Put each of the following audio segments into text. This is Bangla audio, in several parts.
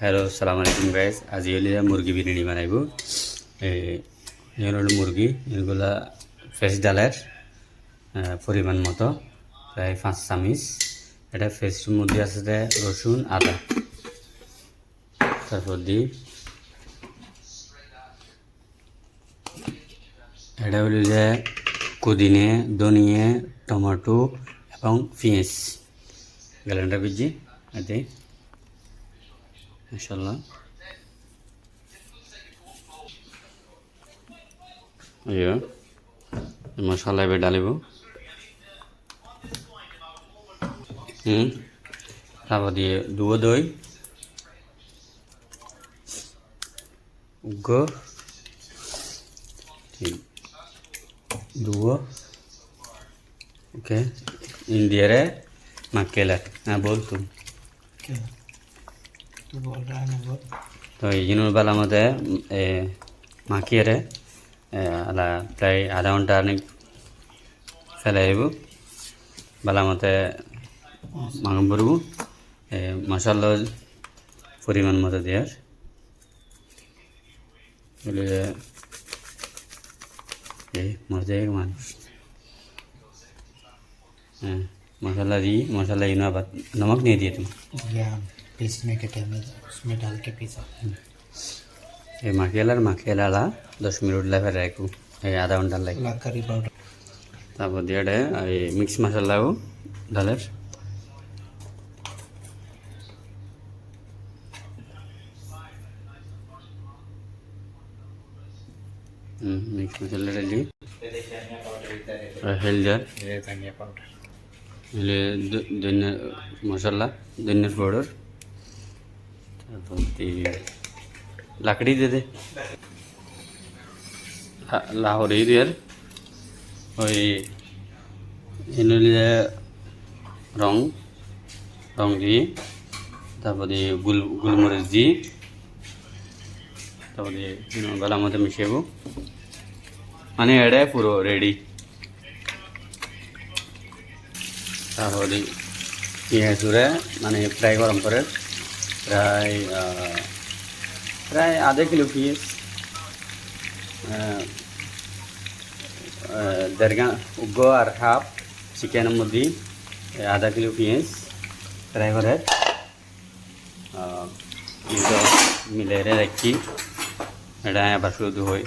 হ্যালো সালাম আলাইকুম গাইস আজি হলে মুরগি বিরিয়ানি বানাইব হলো মুরগি এগুলা ফ্রেশ ডালের পরিমাণ মতো প্রায় পাঁচ চামিচ এটা ফ্রেশের মধ্যে আছে যে রসুন আদা তারপর দিই এটা হলো যে কুদিনে ধনিয়ে টমেটো এবং পেঁয়াজ গ্যালেন্ডার বিজি এতে মাশাল্লাহ আইয়া মশলা এবার ডালিব হুম, তারপর দিয়ে দুয়ো দই। উগ্র। দুয়ো। ওকে। ইন্ডিয়ারে মাকেলা হ্যাঁ বল তুই তো এই জিনিস বেলা মধ্যে মাখিয়ে আলা, প্রায় আধা ঘণ্টা অনেক ফেলে আহিব বেলা মতে মাংস পড়ব মশলা পরিমাণ মতো দেওয়ার এই মজা মানুষ হ্যাঁ মশলা দিই মশলা নমক নিয়ে দিয়ে তুমি या पीसने के टाइम में उसमें डाल के पीसा এই মাখিয়ালার মাখিয়ালা দশ মিনিট লেফে রাখু এই আধা ঘন্টার লাগে ला करी पाउडर তারপর দিয়ে এটা এই মিক্স মশলাও ডালের হুম মিক্স মশলা রেডি হেলদার ये धनिया पाउडर হলে ধনিয়া মশলা ধনিয়ার পাউডার দিয়ে লাকড়ি দে দে লা- লাহোরি দিয়ে ওই এনলে রং রং দিয়ে তারপর গুল গুলমরিচ দিয়ে তারপর গলার মধ্যে মিশাইব মানে এড়ে পুরো রেডি তারপরে পেঁয়াজ মানে ফ্রাই গরম করে প্রায় প্রায় আধা কিলো পেঁয়াজ আহ, আহ, দেড় গা উগ্র আর হাফ চিকেনের মধ্যে আধা কিলো পেঁয়াজ ফ্রাই করে মিলে রাখি। এটা আবার শুধু হয়।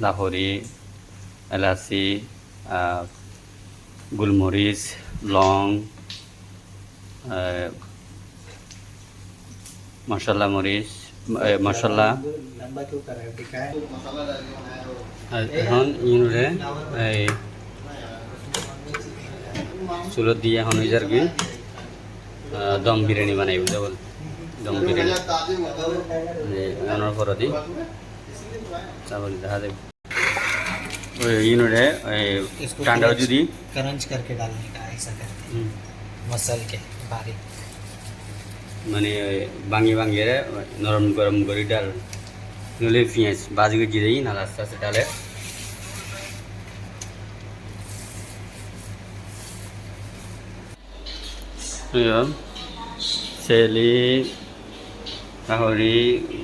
লাহোরি এলাচি গোলমরিচ লং মশলা মরিচ এ, মশলা लंबा क्यों कर रहा है दिखाए আর এখন ইউনুরে এই চুলত দিয়ে এখন ওই যার কি আহ, দম বিরিয়ানি বানাইব যেমন দম বিরিয়ানি এনার পর দি চাবল দেখা যাবে ওই ইউনুরে इसको টান্ডা क्रंच- যদি क्रंच करके डालने का ऐसा करके হুম, मसल के পারি মানে ভাঙিয়ে ভাঙিয়ে নরম গরম করে ডাল নলে পেঁয়াজ বাজিকে জিরেই না আস্তে আস্তে ডালে। সেলি কাহরি,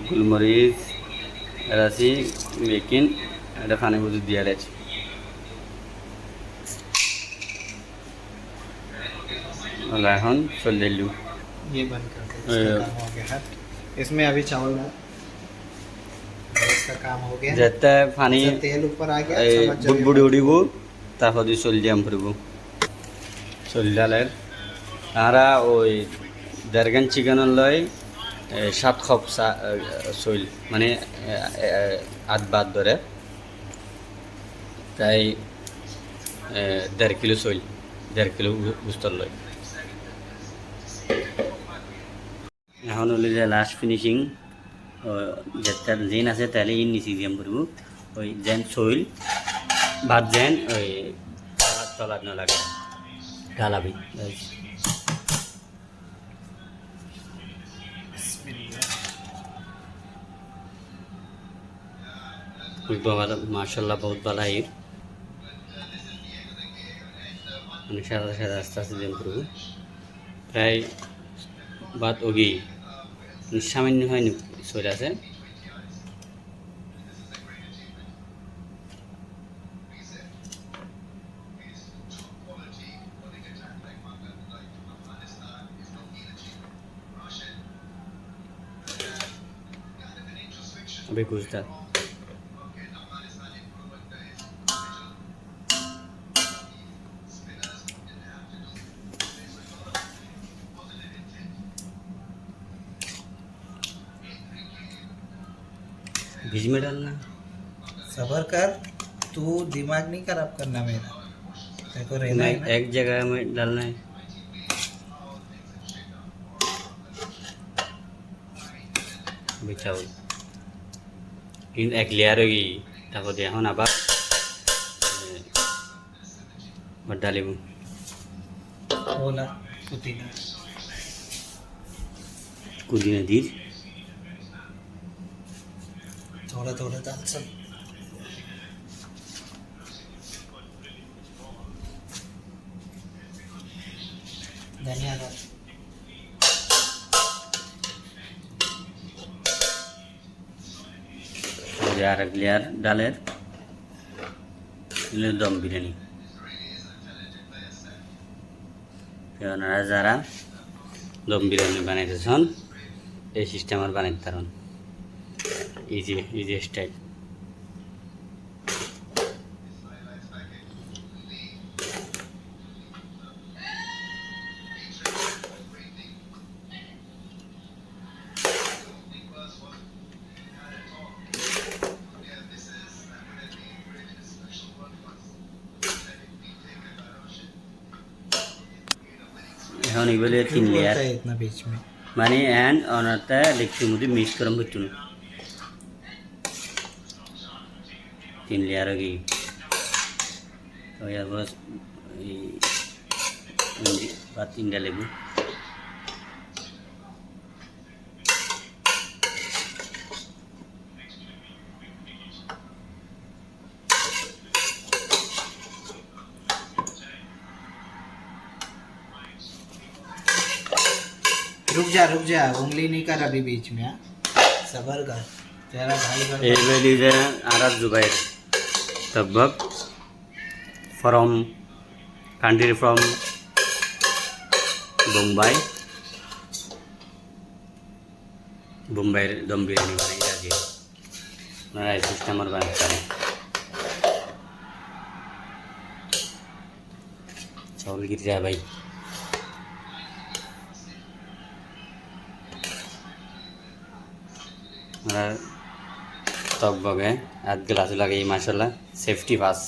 গুলমরিচ, এলাচি বেকিন এটা ফানি বুঝু দিয়ে রয়েছে এখন চলে দিলু ये बंद कर दो ये- इसका काम हो गया है इसमें अभी चावल डाल इसका काम हो गया যেতে পানি जब तेल ऊपर आ गया এই समझ जाओ ये বুটবুড়ি উঠিব তারপর দিয়ে চলি দিয়াম ফুরিব চলি ডালের তারা ওই দেড়গান চিকেনের লয় এ, সাত খপ চা- এ, চইল মানে এ, এ, আধ বাদ ধরে তাই এ, দেড় কিলো চইল দেড় কিলো বুস্তর লয় এখন হলে যে লাস্ট ফিনিশিং যেটা যেন আছে তাহলে ইন নিচে দিয়াম করব ওই যেন চইল ভাত যেন ওই তলাত নালাগে ঢালাবি মার্শাল্লাহ বহুত ভালো আইর মানে সাদা সাদা আস্তে আস্তে দিন করব প্রায় বাদ ওগি সামান্য হয়নি সরে আছে अभी गुजरात बीज में डालना। सबर कर तू दिमाग नहीं खराब करना मेरा। देखो रहना है एक जगह में डालना है। चावल इन एक लेयर होगी ताको दे हो ना बा मत हम्म। डाली मुँह बोला कुतिना कुतिना दीज ধরে ধরে যাচ্ছেন আর এক লেয়ার ডালের দম বিরিয়ানি। ওনারা যারা দম বিরিয়ানি বানাইতেছেন, এই সিস্টেমের বানাইতে পারেন ইজি ইজি স্টাইল এখন এগুলো তিন লেয়ার মানে এন অনারটা লিখতে মধ্যে মিক্স করা হচ্ছে না। तीन लेयर होगी तो बस बात इंडिया लेबू रुक जा रुक जा उंगली नहीं कर अभी बीच में हाँ? सबर कर तेरा भाई कर ये ले लीजिए आराम Zubair the book from country from Bombay Bombay dom biryani बनाई जी राइस सिस्टम और बैंक करें चावल गिर जाए भाई हमारा টকবগে হাতগুলো হাতে লাগে এই মাসাল্লাহ সেফটি ফাস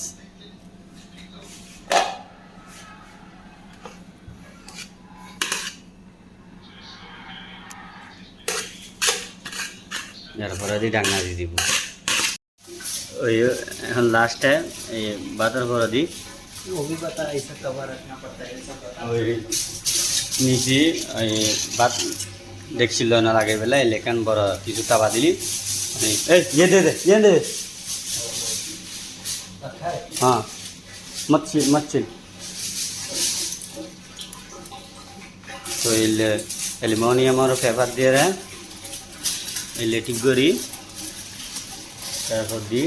এরপরে দিয়ে ডাঙ্গা দিয়ে দিব। ওই এখন লাস্টে এই বাতার পরে দিই। ওই নিচে ওই বাত দেখছিল না লাগে বেলা এলেকান বড় কিছু তাবা দিলি। এই এই, ইয়ে দে দে ইয়ে দে দে। रखा है हाँ मत छील मत छील তো এই অ্যালুমিনিয়ামের পেপার দিয়ে রে এই লেটিক করি তারপর দি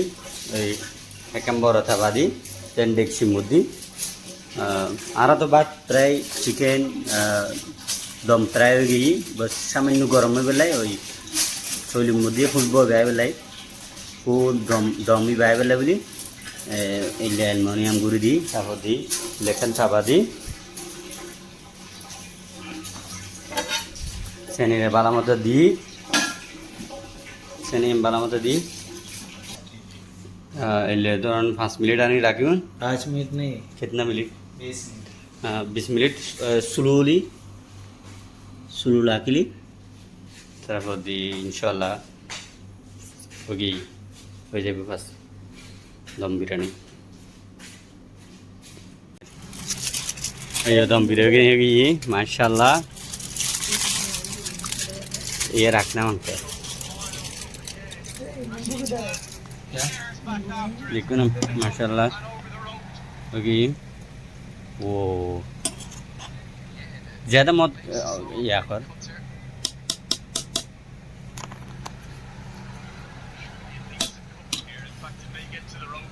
ওই একাম বড় থাবা দি তেন দেখছি মধ্যে আর তো বাদ প্রায় চিকেন দম প্রায় হয়ে গিয়ে বাস সামান্য গরমে বেলায় ওই କହିଲି পেলাই ଫୁଟବ দম କୁ ଡମି পেলাই বুলি এই অ্যালমোনিয়াম গুঁড়ি দি তারপর দি লেখান চাপা দি চেনির বালামতো দি চেনি বালামতো দি এলে ধরুন পাঁচ মিনিট আনি রাখুন পাঁচ মিনিট নেই কেতনা মিনিট? বিশ মিনিট। বিশ মিনিট স্লোলি স্লো রাখিলি তারপর দি ইনশাল্লাহ ওগি হয়ে যাবে বাস দম বিরিয়ানি ये दम बिरयानी होगी ये माशाल्लाह ये रखना मांगते हैं क्या देखो ना माशाल्लाह होगी वो ज़्यादा मत या कर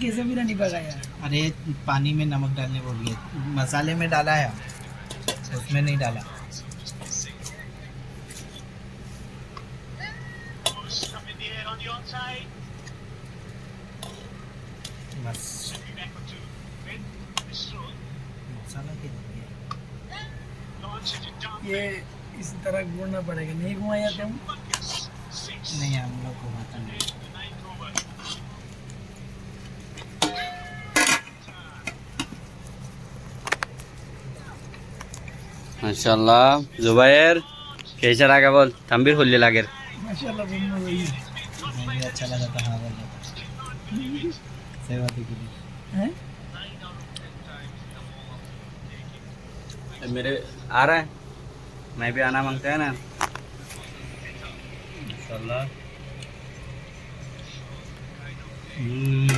कैसे भी नहीं पका अरे पानी में नमक डालने बोल रही मसाले में डाला है। उसमें नहीं डाला। मसाला ये किसी तरह घूमना पड़ेगा। नहीं घुमाया तुम? नहीं हम लोग घुमाता नहीं। माशाल्लाह। जुबैर कैसा लगा बोल? तंबीर होली लागे माशाल्लाह अच्छा लगा था बोल। सेवा तो के। लिए हैं? मेरे आ रहा है? मैं भी आना मांगते हैं ना माशाल्लाह Hmm.